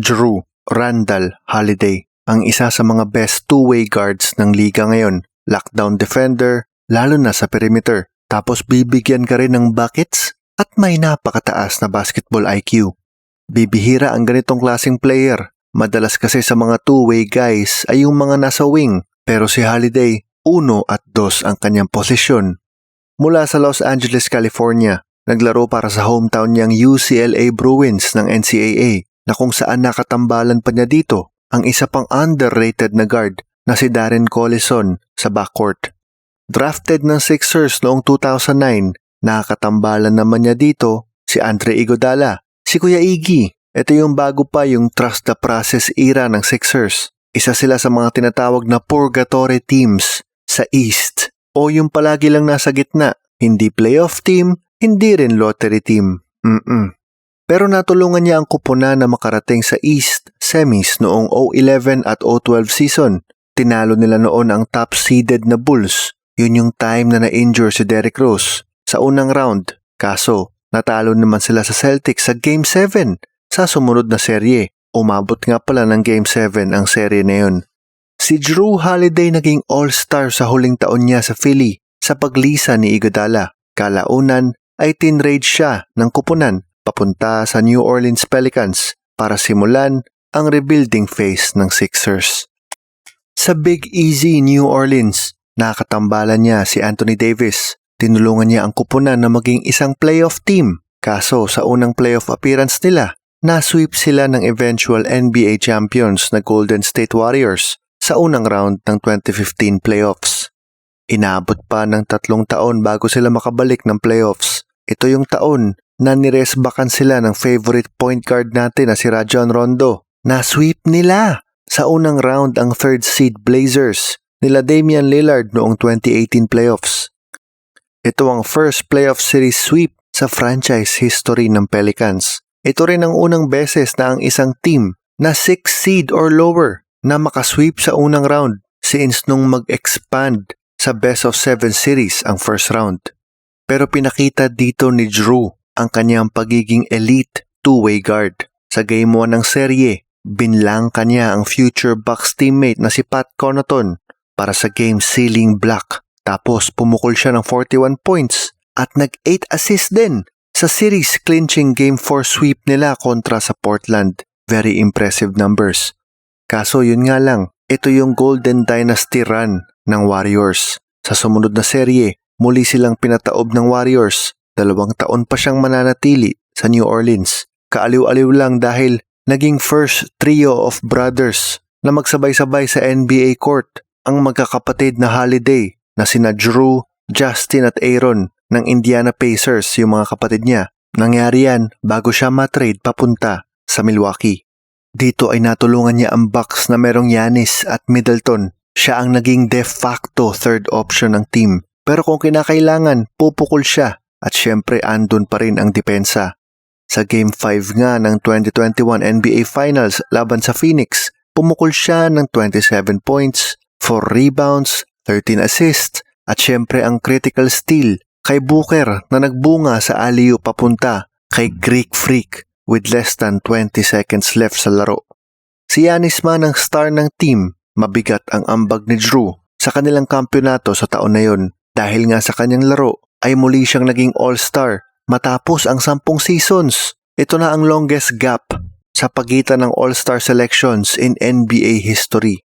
Drew Randall Holiday, ang isa sa mga best two-way guards ng liga ngayon. Lockdown defender, lalo na sa perimeter. Tapos bibigyan ka rin ng buckets at may napakataas na basketball IQ. Bibihira ang ganitong klaseng player. Madalas kasi sa mga two-way guys ay yung mga nasa wing. Pero si Holiday, uno at dos ang kanyang posisyon. Mula sa Los Angeles, California, naglaro para sa hometown niyang UCLA Bruins ng NCAA na kung saan nakatambalan pa niya dito ang isa pang underrated na guard na si Darren Collison sa backcourt. Drafted ng Sixers noong 2009, nakakatambalan naman niya dito si Andre Iguodala, si Kuya Iggy. Ito yung bago pa yung trust the process era ng Sixers. Isa sila sa mga tinatawag na purgatory teams sa East o yung palagi lang nasa gitna, hindi playoff team, hindi rin lottery team. Mm-mm. Pero natulungan niya ang kupuna na makarating sa East Semis noong 011 at 012 season. Tinalo nila noon ang top-seeded na Bulls. Yun yung time na na-injure si Derrick Rose sa unang round. Kaso, natalo naman sila sa Celtics sa Game 7 sa sumunod na serye. Umabot nga pala ng Game 7 ang serye na yun. Si Drew Holiday naging all-star sa huling taon niya sa Philly sa paglisa ni Iguodala. Kalaunan ay tinrade siya ng kupunan papunta sa New Orleans Pelicans para simulan ang rebuilding phase ng Sixers. Sa Big Easy, New Orleans, nakatambalan niya si Anthony Davis. Tinulungan niya ang kupunan na maging isang playoff team. Kaso sa unang playoff appearance nila, na-sweep sila ng eventual NBA champions na Golden State Warriors sa unang round ng 2015 playoffs. Inabot pa ng tatlong taon bago sila makabalik ng playoffs. Ito yung taon na niresbakan sila ng favorite point guard natin na si Rajon Rondo. Na-sweep nila sa unang round ang third seed Blazers nila Damian Lillard noong 2018 playoffs. Ito ang first playoff series sweep sa franchise history ng Pelicans. Ito rin ang unang beses na ang isang team na 6 seed or lower na makasweep sa unang round since nung mag-expand sa best of 7 series ang first round. Pero pinakita dito ni Drew ang kanyang pagiging elite two-way guard. Sa game 1 ng serye, binlang kanya ang future Bucks teammate na si Pat Connaughton para sa game sealing block. Tapos pumukol siya ng 41 points at nag-8 assist din sa series clinching game 4 sweep nila kontra sa Portland. Very impressive numbers. Kaso yun nga lang, ito yung Golden Dynasty run ng Warriors. Sa sumunod na serye, muli silang pinataob ng Warriors. Dalawang taon pa siyang mananatili sa New Orleans. Kaaliw-aliw lang dahil naging first trio of brothers na magsabay-sabay sa NBA court ang magkakapatid na Holiday na sina Drew, Justin at Aaron ng Indiana Pacers yung mga kapatid niya. Nangyari yan bago siya matrade papunta sa Milwaukee. Dito ay natulungan niya ang Bucks na merong Yanis at Middleton. Siya ang naging de facto third option ng team. Pero kung kinakailangan, pupukol siya at syempre andun pa rin ang depensa. Sa Game 5 nga ng 2021 NBA Finals laban sa Phoenix, pumukol siya ng 27 points, 4 rebounds, 13 assists, at syempre ang critical steal kay Booker na nagbunga sa aliyo papunta kay Greek Freak with less than 20 seconds left sa laro. Si Yanis man ang star ng team, mabigat ang ambag ni Drew sa kanilang kampyonato sa taon na yon dahil nga sa kanyang laro ay muli siyang naging all-star matapos ang sampung seasons. Ito na ang longest gap sa pagitan ng all-star selections in NBA history.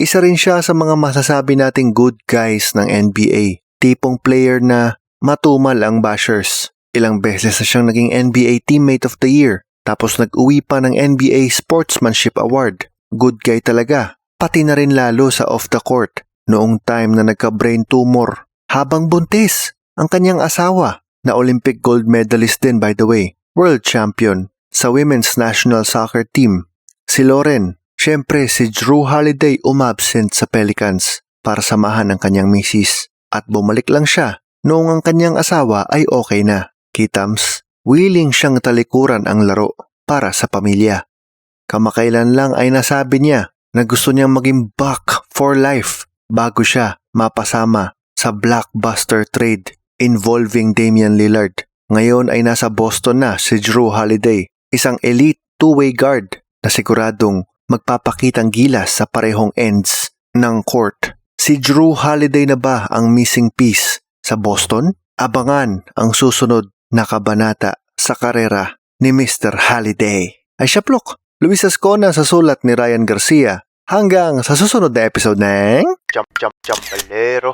Isa rin siya sa mga masasabi nating good guys ng NBA. Tipong player na matumal ang bashers. Ilang beses na siyang naging NBA Teammate of the Year. Tapos nag-uwi pa ng NBA Sportsmanship Award. Good guy talaga. Pati na rin lalo sa off the court. Noong time na nagka-brain tumor. Habang buntis, ang kanyang asawa na Olympic gold medalist din by the way, world champion sa women's national soccer team. Si Lauren, syempre si Drew Holiday umabsent sa Pelicans para samahan ang kanyang misis at bumalik lang siya noong ang kanyang asawa ay okay na. Kitams, willing siyang talikuran ang laro para sa pamilya. Kamakailan lang ay nasabi niya na gusto niyang maging buck for life bago siya mapasama sa blockbuster trade involving Damian Lillard. Ngayon ay nasa Boston na si Drew Holiday, isang elite two-way guard na siguradong magpapakitang gilas sa parehong ends ng court. Si Drew Holiday na ba ang missing piece sa Boston? Abangan ang susunod na kabanata sa karera ni Mr. Holiday. Ay siyaplok, Luis Ascona sa sulat ni Ryan Garcia hanggang sa susunod na episode ng Jump, jump, jump, balero.